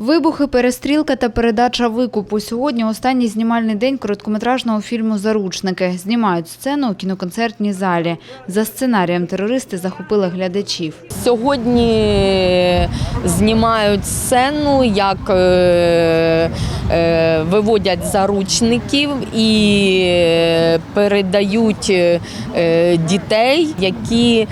Вибухи, перестрілка та передача викупу. Сьогодні останній знімальний день короткометражного фільму Заручники. Знімають сцену у кіноконцертній залі. За сценарієм терористи захопили глядачів. Сьогодні знімають сцену, як е, е, виводять заручників і передають е, дітей, які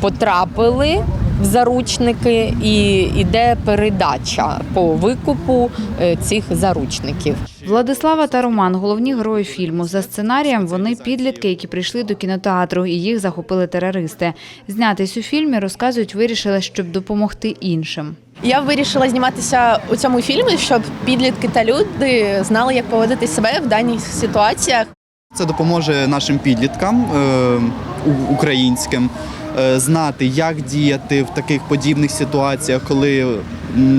потрапили в заручники, і йде передача по викупу е, цих заручників. Владислава та Роман – головні герої фільму. За сценарієм вони підлітки, які прийшли до кінотеатру, і їх захопили терористи. Знятись у фільмі, розказують, вирішили, щоб допомогти іншим. Я вирішила зніматися у цьому фільмі, щоб підлітки та люди знали, як поводити себе в даних ситуаціях. Це допоможе нашим підліткам е, українським е, знати, як діяти в таких подібних ситуаціях, коли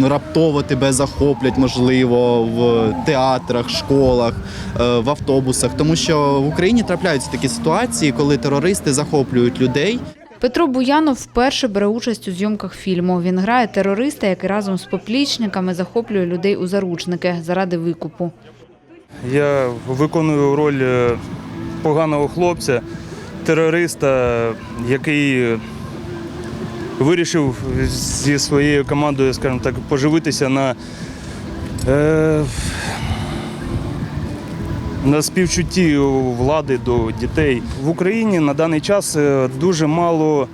раптово тебе захоплять, можливо, в театрах, школах, е, в автобусах. Тому що в Україні трапляються такі ситуації, коли терористи захоплюють людей. Петро Буянов вперше бере участь у зйомках фільму. Він грає терориста, який разом з поплічниками захоплює людей у заручники заради викупу. Я виконую роль е, поганого хлопця, терориста, який вирішив зі своєю командою, скажімо так, поживитися на, е, на співчутті влади до дітей. В Україні на даний час е, дуже мало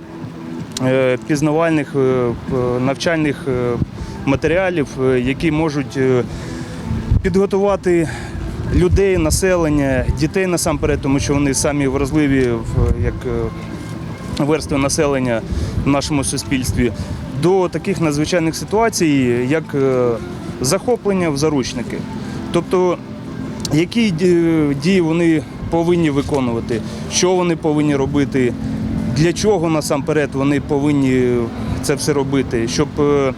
е, пізнавальних е, навчальних матеріалів, які можуть підготувати людей, населення, дітей насамперед, тому що вони самі вразливі як е, верстви населення в нашому суспільстві, до таких надзвичайних ситуацій, як е, захоплення в заручники. Тобто, які дії вони повинні виконувати, що вони повинні робити, для чого насамперед вони повинні це все робити, щоб е,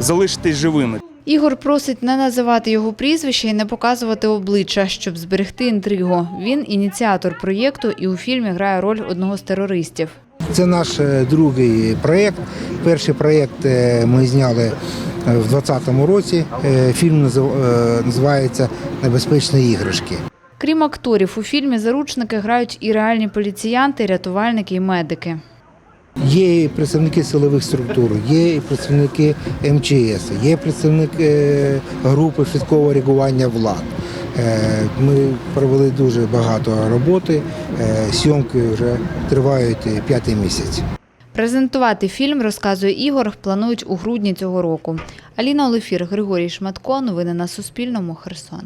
залишитись живими. Ігор просить не називати його прізвище і не показувати обличчя, щоб зберегти інтригу. Він ініціатор проєкту і у фільмі грає роль одного з терористів. Це наш е, другий проєкт. Перший проєкт е, ми зняли е, в 2020 році. Фільм назив- називається Небезпечні іграшки. Крім акторів, у фільмі заручники грають і реальні поліціянти, рятувальники і медики. Є і представники силових структур, є і представники МЧС, є представники е, групи швидкого реагування влад. Е, Ми провели дуже багато роботи. Е, Зйомки вже тривають п'ятий місяць. Презентувати фільм, розказує Ігор, планують у грудні цього року. Аліна Олефір, Григорій Шматко. Новини на Суспільному. Херсон.